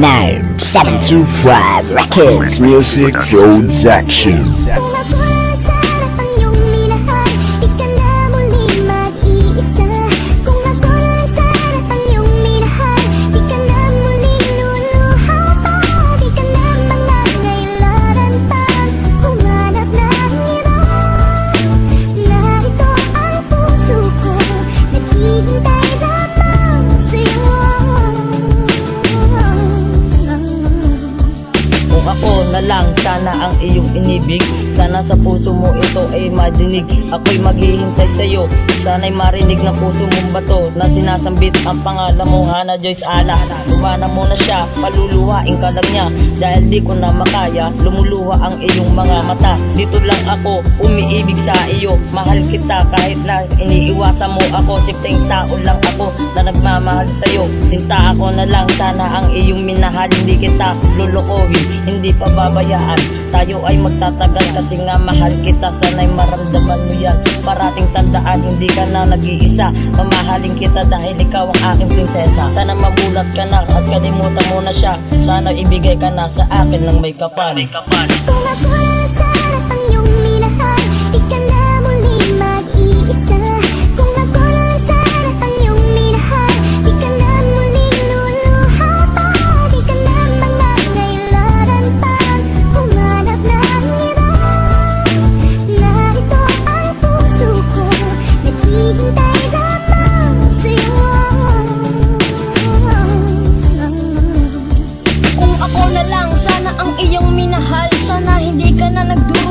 975 Records Music Productions lang sana ang iyong inibig. Sana sa puso mo ito ay madinig. Ako'y maghihintay sa'yo. Sana'y marinig ng puso mong bato Na sinasambit ang pangalan mo Hana Joyce Ala. Umana mo na siya, paluluhain ka lang niya. Dahil di ko na makaya Lumuluha ang iyong mga mata. Dito lang ako, umiibig sa iyo. Mahal kita kahit na iniiwasan mo ako. Simpleng tao lang ako na nagmamahal sa'yo. Sinta ako na lang sana ang iyong minahal. Hindi kita lulukohin, hindi pa babayaan Tayo ay magtatagal? Kasi nga mahal kita Sana'y maramdaman mo yan. Parating tandaan, hindi ka na nag-iisa. Mamahalin kita dahil ikaw ang aking prinsesa. Sana magulat ka na at kalimutan mo na siya. Sana ibigay ka na sa akin ng may kapal. Kung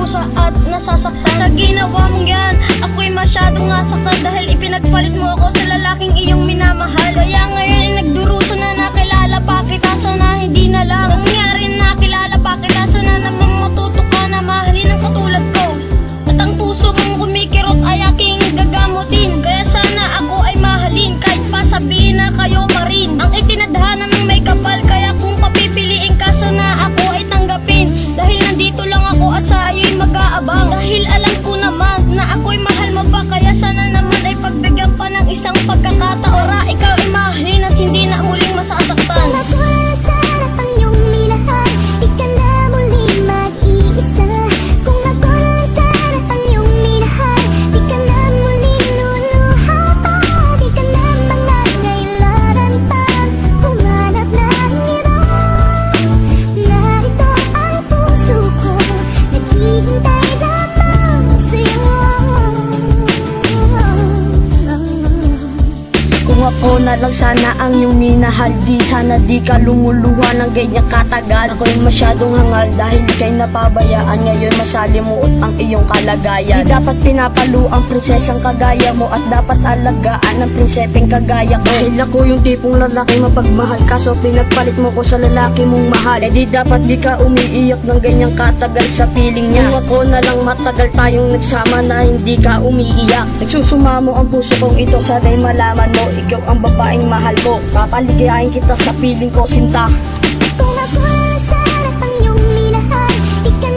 nagdurusa at nasasaktan Sa ginawa mong yan, ako'y masyadong nasaktan Dahil ipinagpalit mo ako sa lalaking iyong minamahal. Kaya ngayon mag-aabang Dahil alam ako na lang sana ang iyong minahal. Di sana di ka lumuluha ng ganyan katagal. Ako'y masyadong hangal dahil kay napabayaan. Ngayon masalimuot ang iyong kalagayan. Di dapat pinapalo ang prinsesang kagaya mo At dapat alagaan ang prinsepeng kagaya ko. Dahil ako yung tipong lalaki mapagmahal ka So pinagpalit mo ko sa lalaki mong mahal. Eh di dapat di ka umiiyak ng ganyang katagal sa piling niya. Kung ako na lang matagal tayong nagsama na hindi ka umiiyak. Nagsusumamo ang puso kong ito sana'y malaman mo Ikaw ang babaeng mahal mo. Papaligayain kita sa piling ko sinta. Kung ako sarap ang iyong minahal Ikaw